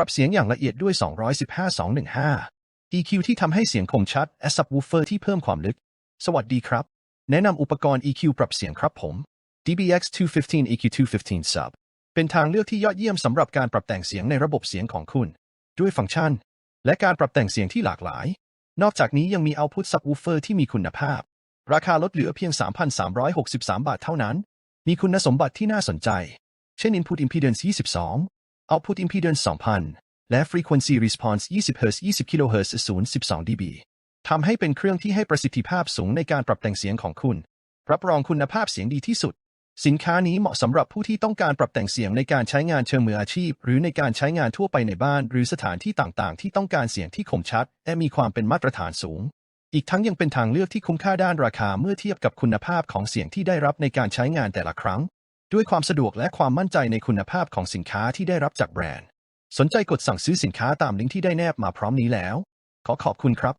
รับเสียงอย่างละเอียดด้วย 215 215 EQ ที่ทำให้เสียงคมชัดและ Subwoofer ที่เพิ่มความลึก สวัสดีครับ แนะนำอุปกรณ์ EQ ปรับเสียงครับผม DBX 215 EQ 215 Sub เป็นทางเลือกที่ยอดเยี่ยมสำหรับการปรับแต่งเสียงในระบบเสียงของคุณ ด้วยฟังก์ชัน และการปรับแต่งเสียงที่หลากหลาย นอกจากนี้ยังมี Output Subwoofer ที่มีคุณภาพ ราคาลดเหลือเพียง 3,363 บาทเท่านั้น มีคุณสมบัติที่น่าสนใจ เช่น Input Impedance 22 Output Impedance 2,000 และ Frequency Response 20 Hz 20 kHz 0 12 dB ทำให้เป็นเครื่องที่ให้ประสิทธิภาพสูงในการปรับแต่งเสียงของคุณ รับรองคุณภาพเสียงดีที่สุด สินค้านี้เหมาะสำหรับผู้ที่ต้องการปรับแต่งเสียงในการใช้งานเชิงมืออาชีพ หรือในการใช้งานทั่วไปในบ้าน หรือสถานที่ต่างๆ ที่ต้องการเสียงที่คมชัด และมีความเป็นมาตรฐานสูง อีกทั้งยังเป็นทางเลือกที่คุ้มค่าด้านราคาเมื่อเทียบกับคุณภาพของเสียงที่ได้รับในการใช้งานแต่ละครั้ง ด้วยความสะดวกและความมั่นใจในคุณภาพของสินค้าที่ได้รับจากแบรนด์ สนใจกดสั่งซื้อสินค้าตามลิงก์ที่ได้แนบมาพร้อมนี้แล้ว ขอขอบคุณครับ